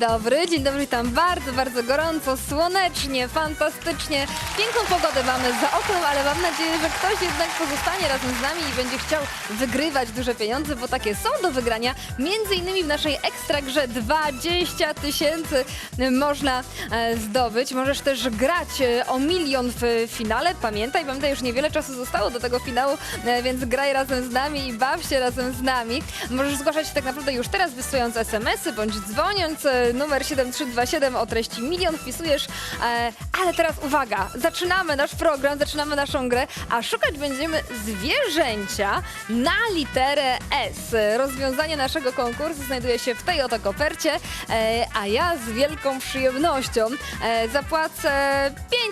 dobry, dzień dobry, witam bardzo, bardzo gorąco, słonecznie, fantastycznie. Piękną pogodę mamy za oknem, ale mam nadzieję, że ktoś jednak pozostanie razem z nami i będzie chciał wygrywać duże pieniądze, bo takie są do wygrania. Między innymi w naszej ekstra grze 20 tysięcy można e, zdobyć. Możesz też grać e, o milion w finale. Pamiętaj, pamiętaj, już niewiele czasu zostało do tego finału, e, więc graj razem z nami i baw się razem z nami. Możesz zgłaszać się tak naprawdę już teraz, wysyłając SMS-y bądź dzwoniąc. Numer 7327 o treści milion wpisujesz. E, ale teraz uwaga, zaczynamy nasz program, zaczynamy naszą grę, a szukać będziemy zwierzęcia na literę S. Rozwiązanie naszego konkursu znajduje się w tej oto kopercie, e, a ja z wielką przyjemnością e, zapłacę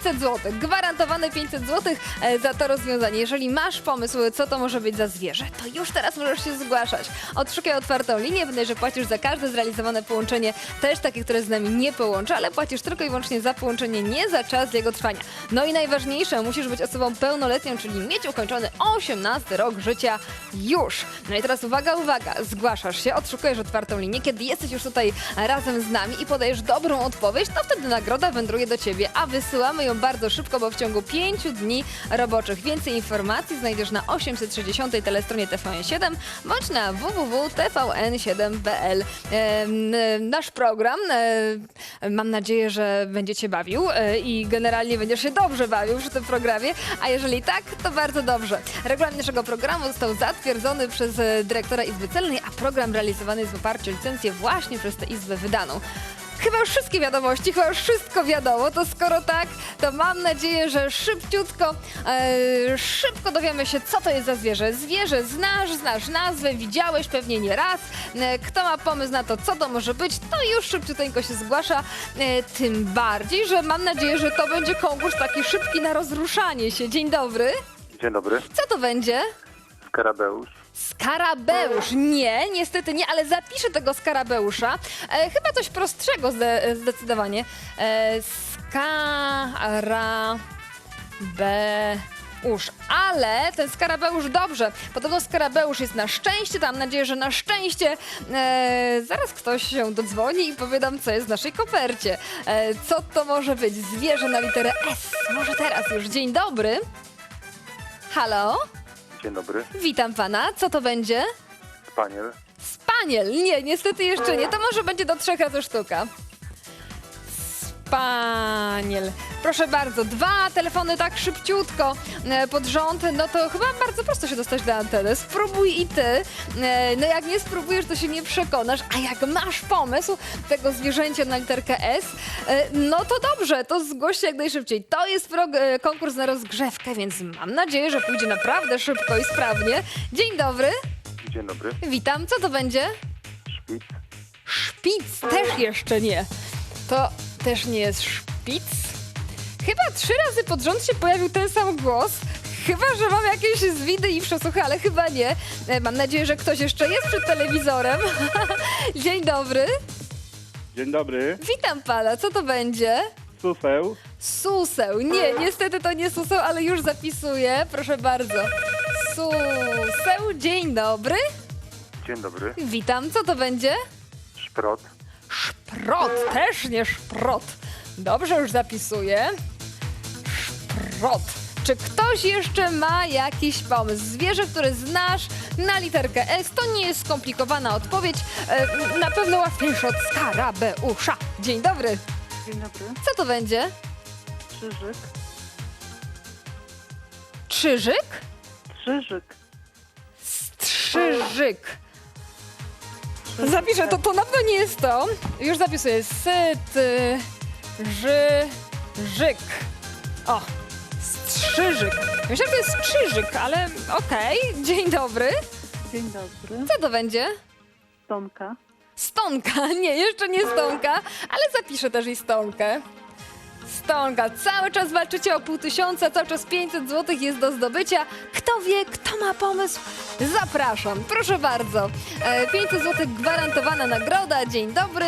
500 zł, gwarantowane 500 zł za to rozwiązanie. Jeżeli masz pomysł, co to może być za zwierzę, to już teraz możesz się zgłaszać. Odszukaj otwartą linię, będę, że płacisz za każde zrealizowane połączenie, też takie, które z nami nie połączy, ale płacisz tylko i wyłącznie za połączenie, nie za czas jego trwania. No i najważniejsze, musisz być osobą pełnoletnią, czyli mieć ukończony 18 rok życia już. No i teraz uwaga, uwaga, zgłaszasz się, odszukujesz otwartą linię, kiedy jesteś już tutaj razem z nami i podajesz dobrą odpowiedź, to wtedy nagroda wędruje do ciebie, a wysyłamy ją bardzo szybko, bo w ciągu 5 dni roboczych. Więcej informacji znajdziesz na 860 telestronie TVN7 bądź na www.tvn7.pl. Em, e, Nasz program, e, mam nadzieję, że będzie cię bawił e, i generalnie będziesz się dobrze bawił przy tym programie, a jeżeli tak, to bardzo dobrze. Regulamin naszego programu został zatwierdzony przez e, dyrektora Izby Celnej, a program realizowany jest w oparciu o licencję właśnie przez tę Izbę wydaną. Chyba już wszystkie wiadomości, chyba już wszystko wiadomo, to skoro tak, to mam nadzieję, że szybciutko, e, szybko dowiemy się, co to jest za zwierzę. Zwierzę znasz, znasz nazwę, widziałeś pewnie nie raz. E, kto ma pomysł na to, co to może być, to już szybciuteńko się zgłasza. E, tym bardziej, że mam nadzieję, że to będzie konkurs taki szybki na rozruszanie się. Dzień dobry. Dzień dobry, Co to będzie? Skarabeusz. Skarabeusz. Nie, niestety nie, ale zapiszę tego skarabeusza. E, chyba coś prostszego zde, zdecydowanie. E, skarabeusz. Ale ten skarabeusz dobrze. Podobno skarabeusz jest na szczęście, to mam nadzieję, że na szczęście e, zaraz ktoś się dodzwoni i powie nam, co jest w naszej kopercie. E, co to może być? Zwierzę na literę S. Może teraz już. Dzień dobry. Halo? Dzień dobry, Witam pana. Co to będzie? Spaniel. Spaniel. Nie, niestety jeszcze nie. To może będzie do trzech razy sztuka. Spaniel. Proszę bardzo, dwa telefony tak szybciutko e, pod rząd, no to chyba bardzo prosto się dostać do anteny. Spróbuj i ty. E, No jak nie spróbujesz, to się nie przekonasz. A jak masz pomysł tego zwierzęcia na literkę S, e, no to dobrze, to zgłoś się jak najszybciej. To jest konkurs na rozgrzewkę, więc mam nadzieję, że pójdzie naprawdę szybko i sprawnie. Dzień dobry. Dzień dobry, Witam, co to będzie? Szpic. Szpic też jeszcze nie. To też nie jest szpic. Chyba trzy razy pod rząd się pojawił ten sam głos. Chyba, że mam jakieś zwidy i przesłuchy, ale chyba nie. E, Mam nadzieję, że ktoś jeszcze jest przed telewizorem. Dzień dobry. Dzień dobry, Witam pana. Co to będzie? Suseł. Suseł. Nie, niestety to nie suseł, ale już zapisuję. Proszę bardzo. Suseł. Dzień dobry. Dzień dobry, Witam. Co to będzie? Szprot. Szprot, też nie szprot. Dobrze, już zapisuję. Szprot. Czy ktoś jeszcze ma jakiś pomysł? Zwierzę, które znasz na literkę S, to nie jest skomplikowana odpowiedź. E, na pewno łatwiejsza od skarabeusza. Dzień dobry. Dzień dobry. Co to będzie? Krzyżyk. Krzyżyk? Krzyżyk. Strzyżyk. Zapiszę, to, to na pewno nie jest to. Już zapisuję. Syt, ży, żyk. O, strzyżyk. Myślę, że to jest krzyżyk, ale okej. Dzień dobry. Dzień dobry. Co to będzie? Tomka. Stonka. Nie, jeszcze nie stonka, ale zapiszę też i stonkę. Stonka. Cały czas walczycie o pół tysiąca, cały czas 500 zł jest do zdobycia. Kto wie, kto ma pomysł? Zapraszam. Proszę bardzo. E, 500 zł gwarantowana nagroda. Dzień dobry.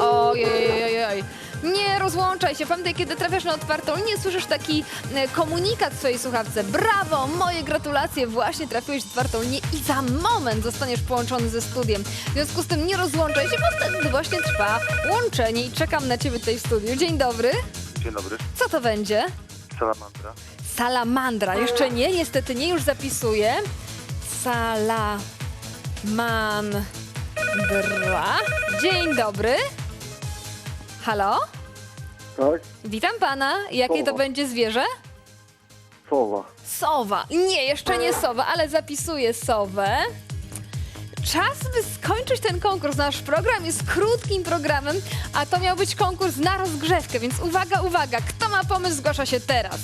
Ojej, ojej, ojej. Nie rozłączaj się. Pamiętaj, kiedy trafiasz na otwartą linię, słyszysz taki e, komunikat w swojej słuchawce. Brawo, moje gratulacje, właśnie trafiłeś w otwartą linię i za moment zostaniesz połączony ze studiem. W związku z tym nie rozłączaj się, bo wtedy właśnie trwa łączenie i czekam na ciebie tutaj w studiu. Dzień dobry. Dzień dobry. Co to będzie? Salamandra. Salamandra. Jeszcze nie, niestety nie, już zapisuję. Salamandra. Dzień dobry. Halo? Tak? Witam pana. Jakie to Sowa. będzie zwierzę? Sowa. Sowa. Nie, jeszcze nie sowa, ale zapisuję sowę. Czas, by skończyć ten konkurs. Nasz program jest krótkim programem, a to miał być konkurs na rozgrzewkę, więc uwaga, uwaga. Kto ma pomysł, zgłasza się teraz.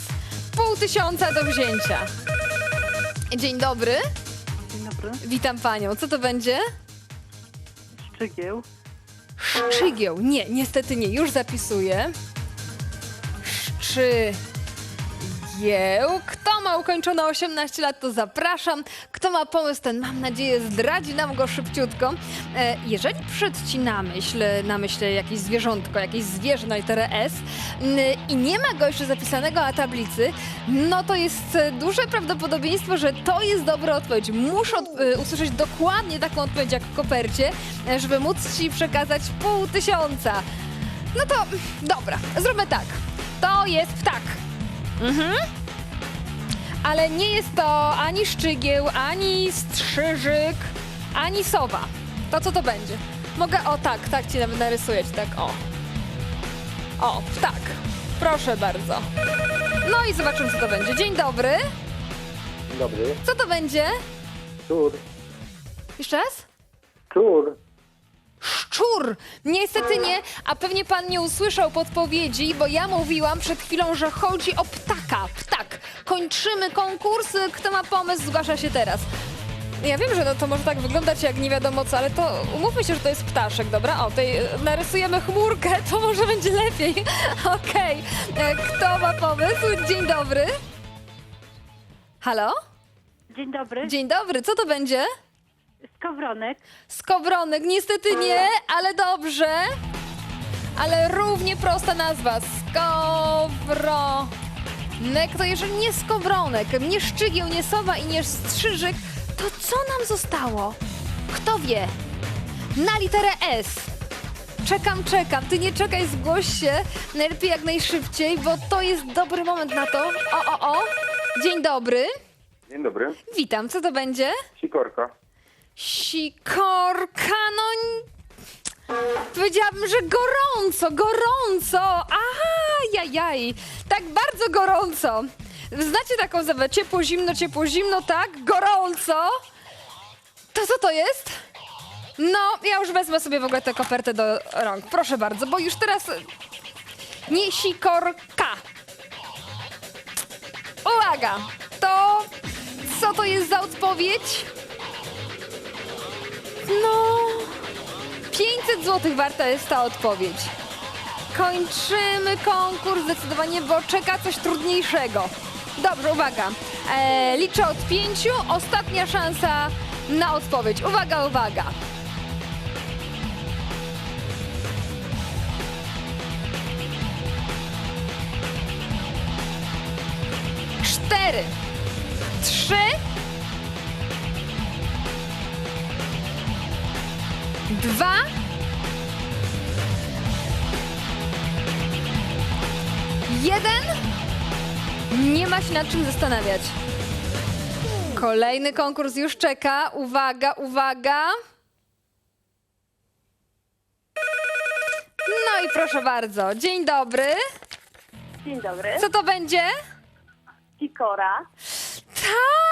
Pół tysiąca do wzięcia. Dzień dobry. Dzień dobry. Witam panią. Co to będzie? Szczygieł. Szczygieł. Nie, niestety nie. Już zapisuję. Szczygieł. Kto ma ukończone 18 lat, to zapraszam. Kto ma pomysł, ten mam nadzieję zdradzi nam go szybciutko. E, jeżeli przyszedł ci na myśl, na myśl jakieś zwierzątko, jakieś zwierzę na literę S i nie ma go jeszcze zapisanego na tablicy, no to jest e, duże prawdopodobieństwo, że to jest dobra odpowiedź. Muszę od, e, usłyszeć dokładnie taką odpowiedź jak w kopercie, e, żeby móc ci przekazać pół tysiąca. No to dobra, zróbmy tak. To jest ptak. Mhm. Ale nie jest to ani szczygieł, ani strzyżyk, ani sowa. To co to będzie? Mogę, o tak, tak ci nawet narysuję, ci tak, o. O, ptak. Proszę bardzo. No i zobaczymy, co to będzie. Dzień dobry. Dzień dobry. Co to będzie? Tur. Jeszcze raz? Tur. Szczur! Niestety nie, a pewnie pan nie usłyszał podpowiedzi, bo ja mówiłam przed chwilą, że chodzi o ptaka. Ptak. Kończymy konkurs. Kto ma pomysł, zgłasza się teraz. Ja wiem, że no to może tak wyglądać jak nie wiadomo co, ale to umówmy się, że to jest ptaszek, dobra? O, e, narysujemy chmurkę, to może będzie lepiej. Okej. E, Kto ma pomysł? Dzień dobry. Halo? Dzień dobry. Dzień dobry, co to będzie? Skowronek. Skowronek, niestety nie, ale dobrze. Ale równie prosta nazwa. Skowronek. To jeżeli nie skowronek, nie szczygieł, nie sowa i nie strzyżyk, to co nam zostało? Kto wie? Na literę S. Czekam, czekam. Ty nie czekaj, zgłoś się. Najlepiej jak najszybciej, bo to jest dobry moment na to. O, o, o. Dzień dobry. Dzień dobry. Witam. Co to będzie? Sikorka. Sikorka, no... Powiedziałabym, że gorąco, gorąco! Aha, jajaj, tak bardzo gorąco. Znacie taką zabawę? Ciepło, zimno, ciepło, zimno, tak? Gorąco! To co to jest? No, ja już wezmę sobie w ogóle tę kopertę do rąk. Proszę bardzo, bo już teraz... Nie sikorka. Uwaga! To... Co to jest za odpowiedź? No. 500 zł warta jest ta odpowiedź. Kończymy konkurs zdecydowanie, bo czeka coś trudniejszego. Dobrze, uwaga. E, liczę od pięciu. Ostatnia szansa na odpowiedź. Uwaga, uwaga. Cztery. Trzy. Dwa. Jeden. Nie ma się nad czym zastanawiać. Kolejny konkurs już czeka. Uwaga, uwaga. No i proszę bardzo. Dzień dobry. Dzień dobry. Co to będzie? Sikora. Tak!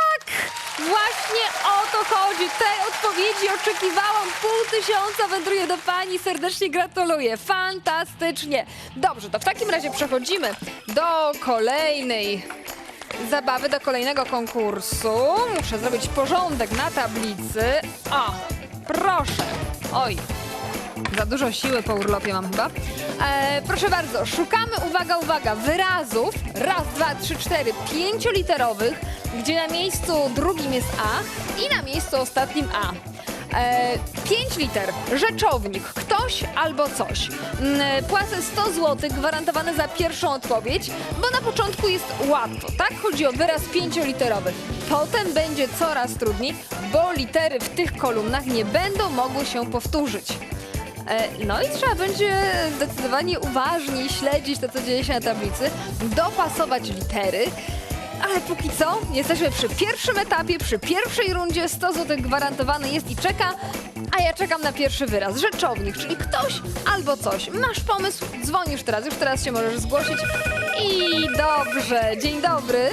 Właśnie o to chodzi. Tej odpowiedzi oczekiwałam. Pół tysiąca wędruje do pani. Serdecznie gratuluję. Fantastycznie. Dobrze, to w takim razie przechodzimy do kolejnej zabawy, do kolejnego konkursu. Muszę zrobić porządek na tablicy. O, proszę. Oj, za dużo siły po urlopie mam chyba. E, proszę bardzo, szukamy, uwaga, uwaga, wyrazów. Raz, dwa, trzy, cztery, pięcioliterowych, gdzie na miejscu drugim jest A i na miejscu ostatnim A. E, 5 liter, rzeczownik, ktoś albo coś. Mm, Płacę 100 zł, gwarantowane za pierwszą odpowiedź, bo na początku jest łatwo, tak? Chodzi o wyraz pięcioliterowy. Potem będzie coraz trudniej, bo litery w tych kolumnach nie będą mogły się powtórzyć. E, No i trzeba będzie zdecydowanie uważniej śledzić to, co dzieje się na tablicy, dopasować litery. Ale póki co jesteśmy przy pierwszym etapie, przy pierwszej rundzie 100 zł gwarantowany jest i czeka, a ja czekam na pierwszy wyraz. Rzeczownik, czyli ktoś albo coś. Masz pomysł? Dzwonisz teraz, już teraz się możesz zgłosić. I dobrze, dzień dobry.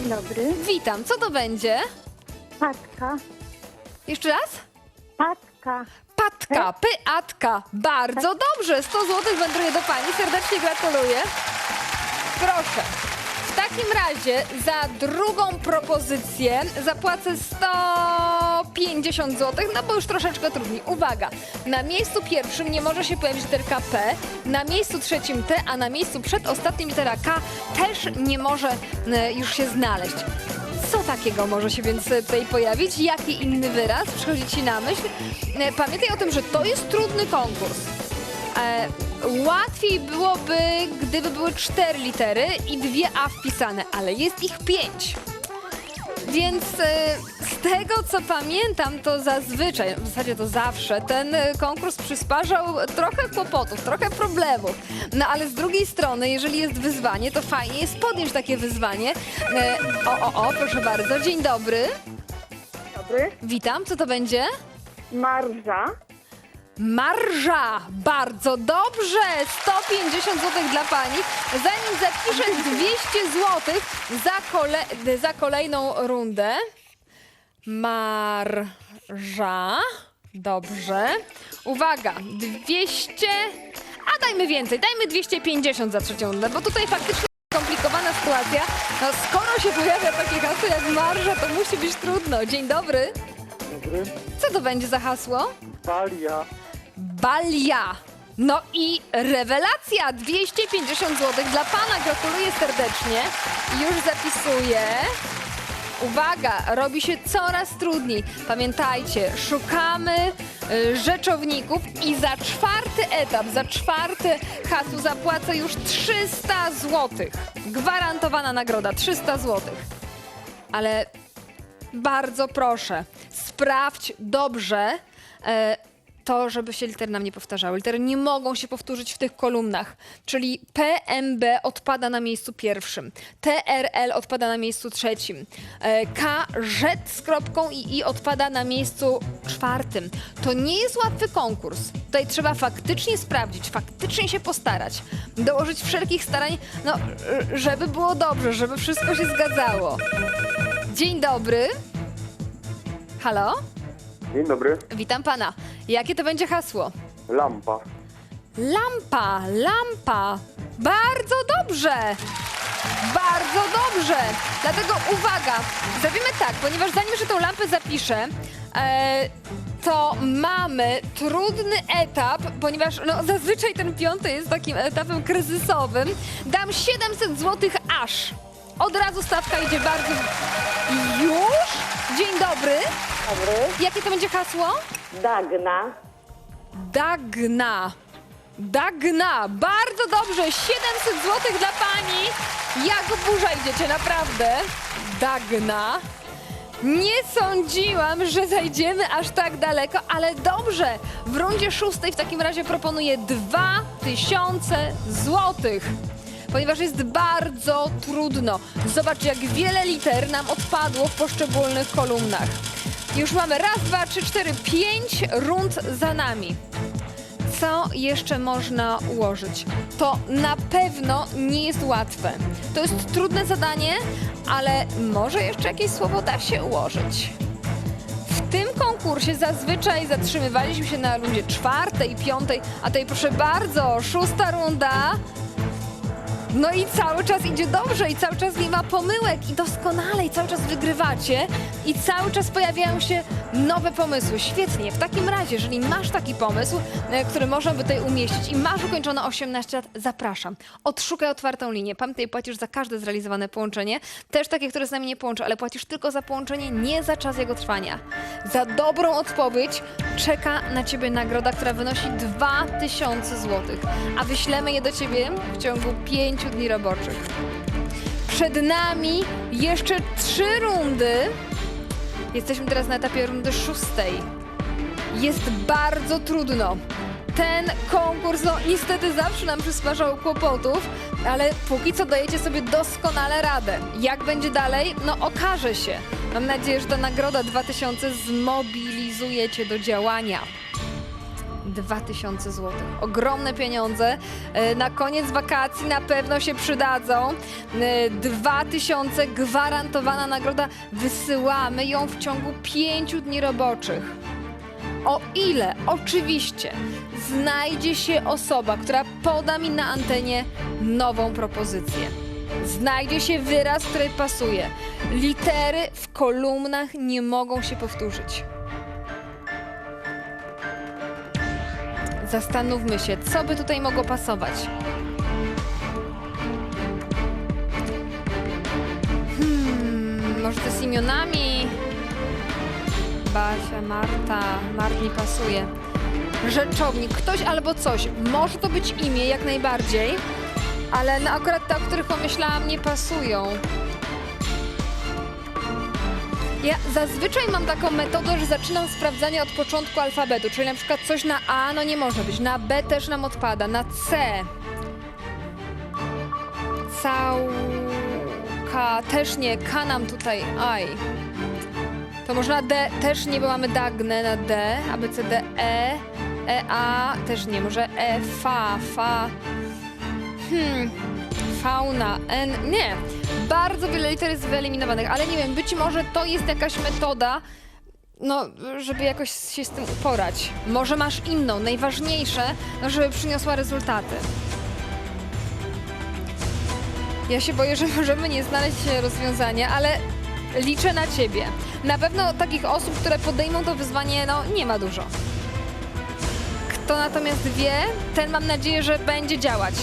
Dzień dobry. Witam, co to będzie? Patka. Jeszcze raz? Patka. Patka, pyatka. Bardzo dobrze. 100 zł wędruje do pani. Serdecznie gratuluję. Proszę. W takim razie za drugą propozycję zapłacę 150 zł, no bo już troszeczkę trudniej. Uwaga, na miejscu pierwszym nie może się pojawić literka P, na miejscu trzecim T, a na miejscu przedostatnim litera K też nie może e, już się znaleźć. Co takiego może się więc tutaj pojawić? Jaki inny wyraz przychodzi Ci na myśl? E, Pamiętaj o tym, że to jest trudny konkurs. E, łatwiej byłoby, gdyby były cztery litery i dwie A wpisane, ale jest ich pięć. Więc e, z tego co pamiętam, to zazwyczaj, w zasadzie to zawsze, ten e, konkurs przysparzał trochę kłopotów, trochę problemów. No ale z drugiej strony, jeżeli jest wyzwanie, to fajnie jest podjąć takie wyzwanie. E, o, o, o, proszę bardzo, dzień dobry. Dobry. Witam, co to będzie? Marża. Marża! Bardzo dobrze! 150 zł dla pani. Zanim zapiszę 200 zł za, kole za kolejną rundę. Marża. Dobrze. Uwaga, 200. A dajmy więcej, dajmy 250 za trzecią rundę, bo tutaj faktycznie komplikowana sytuacja. No skoro się pojawia takie hasło jak marża, to musi być trudno. Dzień dobry. Dobry. Co to będzie za hasło? Talia. Balia. No i rewelacja! 250 zł dla pana. Gratuluję serdecznie. Już zapisuję. Uwaga, robi się coraz trudniej. Pamiętajcie, szukamy y, rzeczowników i za czwarty etap, za czwarty hasło zapłacę już 300 zł. Gwarantowana nagroda 300 zł. Ale bardzo proszę, sprawdź dobrze e, to, żeby się litery nam nie powtarzały. Litery nie mogą się powtórzyć w tych kolumnach, czyli PMB odpada na miejscu pierwszym, TRL odpada na miejscu trzecim, e, K, Z kropką i I odpada na miejscu czwartym. To nie jest łatwy konkurs. Tutaj trzeba faktycznie sprawdzić, faktycznie się postarać, dołożyć wszelkich starań, no, żeby było dobrze, żeby wszystko się zgadzało. Dzień dobry. Halo? Dzień dobry. Witam pana. Jakie to będzie hasło? Lampa. Lampa, lampa. Bardzo dobrze. Bardzo dobrze. Dlatego uwaga, zrobimy tak, ponieważ zanim jeszcze tą lampę zapiszę, e, to mamy trudny etap, ponieważ no, zazwyczaj ten piąty jest takim etapem kryzysowym. Dam 700 zł aż. Od razu stawka idzie bardzo... Już? Dzień dobry. Dobry. Jakie to będzie hasło? Dagna. Dagna. Dagna. Bardzo dobrze. 700 zł dla pani. Jak burza idziecie, naprawdę. Dagna. Nie sądziłam, że zajdziemy aż tak daleko, ale dobrze. W rundzie szóstej w takim razie proponuję 2000 złotych. Ponieważ jest bardzo trudno. Zobaczcie, jak wiele liter nam odpadło w poszczególnych kolumnach. Już mamy raz, dwa, trzy, cztery, pięć rund za nami. Co jeszcze można ułożyć? To na pewno nie jest łatwe. To jest trudne zadanie, ale może jeszcze jakieś słowo da się ułożyć. W tym konkursie zazwyczaj zatrzymywaliśmy się na rundzie czwartej, piątej, a tutaj proszę bardzo, szósta runda. No i cały czas idzie dobrze i cały czas nie ma pomyłek i doskonale i cały czas wygrywacie i cały czas pojawiają się Nowe pomysły, świetnie. W takim razie, jeżeli masz taki pomysł, e, który można by tutaj umieścić i masz ukończone 18 lat, zapraszam. Odszukaj otwartą linię. Pamiętaj, płacisz za każde zrealizowane połączenie. Też takie, które z nami nie połączy, ale płacisz tylko za połączenie, nie za czas jego trwania. Za dobrą odpowiedź czeka na ciebie nagroda, która wynosi 2000 zł, a wyślemy je do ciebie w ciągu 5 dni roboczych. Przed nami jeszcze trzy rundy. Jesteśmy teraz na etapie rundy szóstej. Jest bardzo trudno. Ten konkurs, no niestety zawsze nam przysparzał kłopotów, ale póki co dajecie sobie doskonale radę. Jak będzie dalej? No okaże się. Mam nadzieję, że ta nagroda 2000 zmobilizuje cię do działania. 2000 zł. Ogromne pieniądze. E, Na koniec wakacji na pewno się przydadzą. E, 2000 gwarantowana nagroda. Wysyłamy ją w ciągu 5 dni roboczych. O ile oczywiście znajdzie się osoba, która poda mi na antenie nową propozycję. Znajdzie się wyraz, który pasuje. Litery w kolumnach nie mogą się powtórzyć. Zastanówmy się, co by tutaj mogło pasować. Hmm, może to z imionami? Basia, Marta, Mart mi pasuje. Rzeczownik, ktoś albo coś. Może to być imię jak najbardziej, ale no akurat te, o których pomyślałam, nie pasują. Ja zazwyczaj mam taką metodę, że zaczynam sprawdzanie od początku alfabetu, czyli na przykład coś na A, no nie może być, na B też nam odpada, na C. Całka też nie, K nam tutaj, aj. To może na D też nie, bo mamy Dagnę na D, A, B, C, D, E, E, A też nie, może E, Fa, Fa. Hmm, fauna, N, nie. Bardzo wiele liter jest wyeliminowanych, ale nie wiem, być może to jest jakaś metoda, no, żeby jakoś się z tym uporać. Może masz inną, najważniejsze, no, żeby przyniosła rezultaty. Ja się boję, że możemy nie znaleźć rozwiązania, ale liczę na ciebie. Na pewno takich osób, które podejmą to wyzwanie, no, nie ma dużo. Kto natomiast wie, ten mam nadzieję, że będzie działać.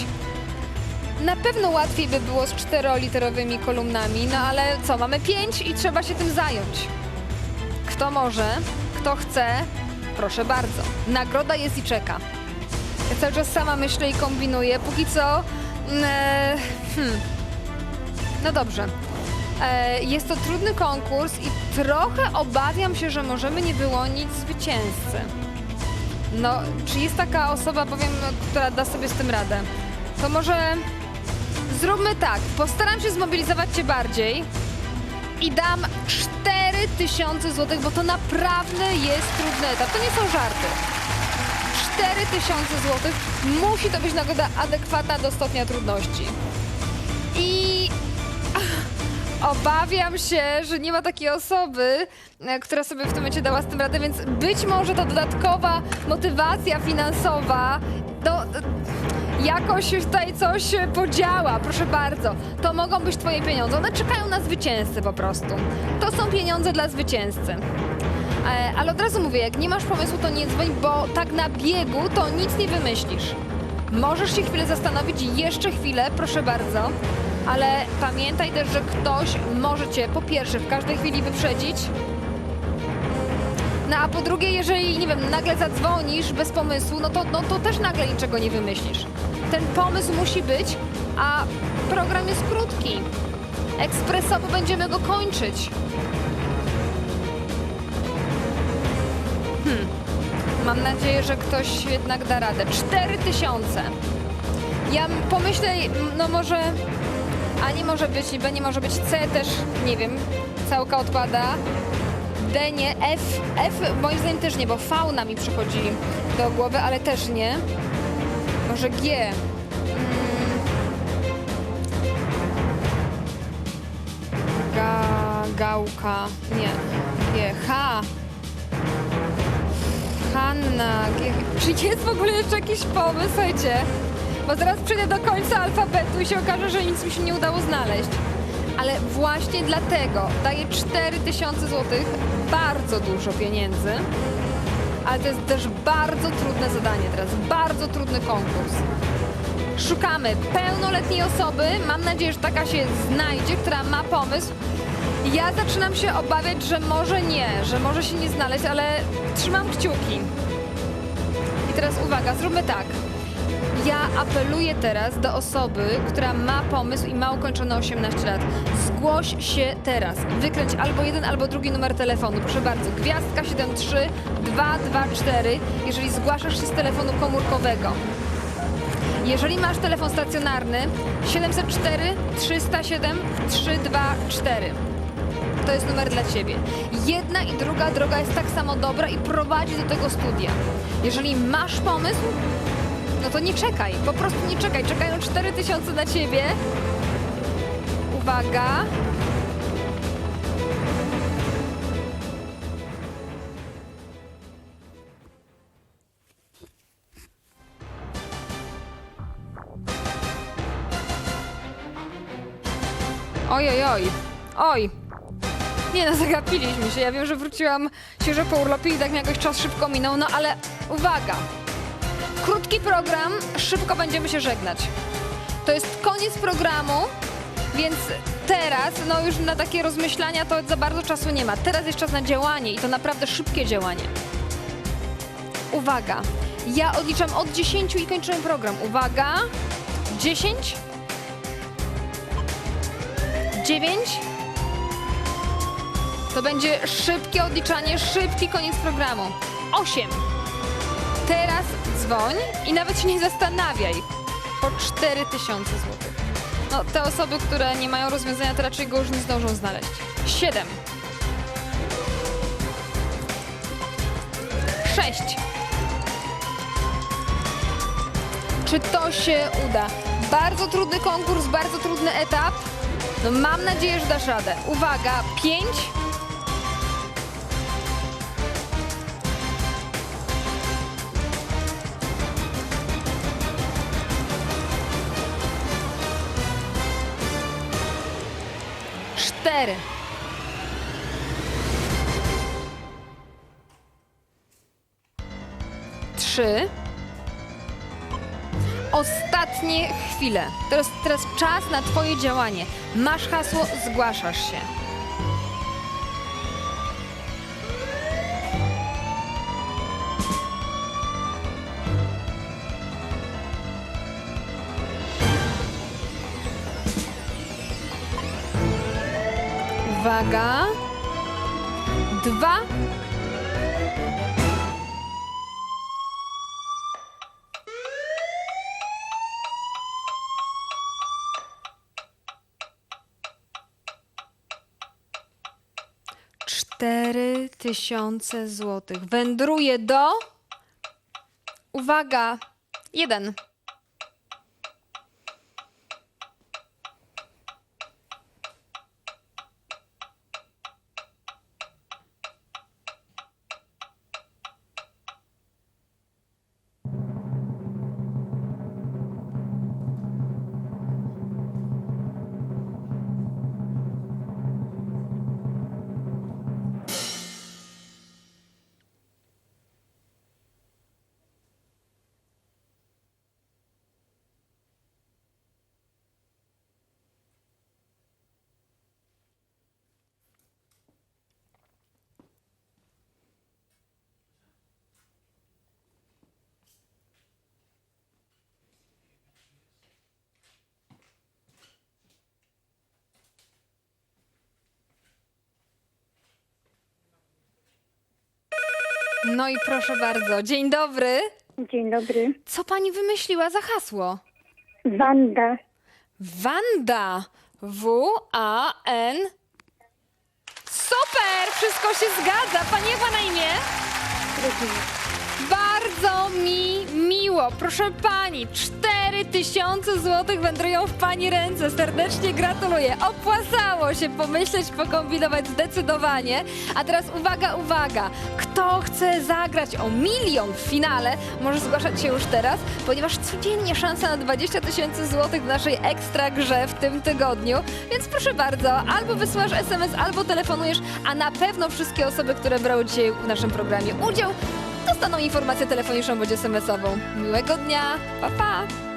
Na pewno łatwiej by było z czteroliterowymi kolumnami, no ale co, mamy pięć i trzeba się tym zająć. Kto może, kto chce, proszę bardzo. Nagroda jest i czeka. Ja cały czas sama myślę i kombinuję. Póki co. mm, E, hmm. No dobrze. E, jest to trudny konkurs i trochę obawiam się, że możemy nie wyłonić zwycięzcy. No, czy jest taka osoba, powiem, która da sobie z tym radę? To może zróbmy tak. Postaram się zmobilizować cię bardziej i dam 4000 zł, bo to naprawdę jest trudny etap. To nie są żarty. 4000 zł. Musi to być nagroda adekwatna do stopnia trudności. I obawiam się, że nie ma takiej osoby, e, która sobie w tym momencie dała z tym radę, więc być może to dodatkowa motywacja finansowa do, jakoś tutaj coś podziała, proszę bardzo. To mogą być twoje pieniądze. One czekają na zwycięzcę po prostu. To są pieniądze dla zwycięzcy. E, Ale od razu mówię, jak nie masz pomysłu, to nie dzwoń, bo tak na biegu to nic nie wymyślisz. Możesz się chwilę zastanowić, jeszcze chwilę, proszę bardzo, ale pamiętaj też, że ktoś może cię po pierwsze w każdej chwili wyprzedzić, no a po drugie, jeżeli, nie wiem, nagle zadzwonisz bez pomysłu, no to, no to też nagle niczego nie wymyślisz. Ten pomysł musi być, a program jest krótki. Ekspresowo będziemy go kończyć. Hmm. Mam nadzieję, że ktoś jednak da radę. Cztery tysiące. Ja m- pomyślę, no może A nie może być, B nie może być, C też, nie wiem, całka odpada. D nie, F, F moim zdaniem też nie, bo fauna mi przychodzi do głowy, ale też nie. Może G. Mm. Ga, gałka, nie. G, H. Hanna, G. Czy jest w ogóle jeszcze jakiś pomysł, słuchajcie? Bo zaraz przejdę do końca alfabetu i się okaże, że nic mi się nie udało znaleźć. Ale właśnie dlatego daję 4000 zł bardzo dużo pieniędzy, ale to jest też bardzo trudne zadanie teraz, bardzo trudny konkurs. Szukamy pełnoletniej osoby, mam nadzieję, że taka się znajdzie, która ma pomysł. Ja zaczynam się obawiać, że może nie, że może się nie znaleźć, ale trzymam kciuki. I teraz uwaga, zróbmy tak. Ja apeluję teraz do osoby, która ma pomysł i ma ukończone 18 lat. Zgłoś się teraz. Wykręć albo jeden, albo drugi numer telefonu. Proszę bardzo. Gwiazdka 73 224, jeżeli zgłaszasz się z telefonu komórkowego. Jeżeli masz telefon stacjonarny 704 307 324. To jest numer dla Ciebie. Jedna i druga droga jest tak samo dobra i prowadzi do tego studia. Jeżeli masz pomysł, no to nie czekaj, po prostu nie czekaj. Czekają 4000 na Ciebie. Uwaga. Oj, oj, oj. Oj. Nie no, zagapiliśmy się. Ja wiem, że wróciłam świeżo po urlopie i tak mi jakoś czas szybko minął, no ale uwaga. Krótki program, szybko będziemy się żegnać. To jest koniec programu, więc teraz, no już na takie rozmyślania to za bardzo czasu nie ma. Teraz jest czas na działanie i to naprawdę szybkie działanie. Uwaga, ja odliczam od 10 i kończymy program. Uwaga, 10, 9, to będzie szybkie odliczanie, szybki koniec programu. 8. Teraz dzwoń i nawet się nie zastanawiaj. Po 4000 zł. No, te osoby, które nie mają rozwiązania, to raczej go już nie zdążą znaleźć. 7. 6. Czy to się uda? Bardzo trudny konkurs, bardzo trudny etap. No mam nadzieję, że dasz radę. Uwaga, 5. Trzy. Ostatnie chwile. Teraz, teraz czas na Twoje działanie. Masz hasło, zgłaszasz się. Uwaga. Dwa. Cztery tysiące złotych. Wędruje do. Uwaga. Jeden. No i proszę bardzo. Dzień dobry. Dzień dobry. Co pani wymyśliła za hasło? Wanda. Wanda. W-A-N. Super! Wszystko się zgadza. Pani ma na imię? Bardzo mi miło. Proszę pani, 4000 zł wędrują w pani ręce. Serdecznie gratuluję. Opłacało się pomyśleć, pokombinować zdecydowanie. A teraz uwaga, uwaga. Kto chce zagrać o milion w finale, może zgłaszać się już teraz, ponieważ codziennie szansa na 20 tysięcy złotych w naszej ekstra grze w tym tygodniu. Więc proszę bardzo, albo wysyłasz SMS, albo telefonujesz, a na pewno wszystkie osoby, które brały dzisiaj w naszym programie udział, dostaną informację telefoniczną bądź SMS-ową. Miłego dnia, pa pa!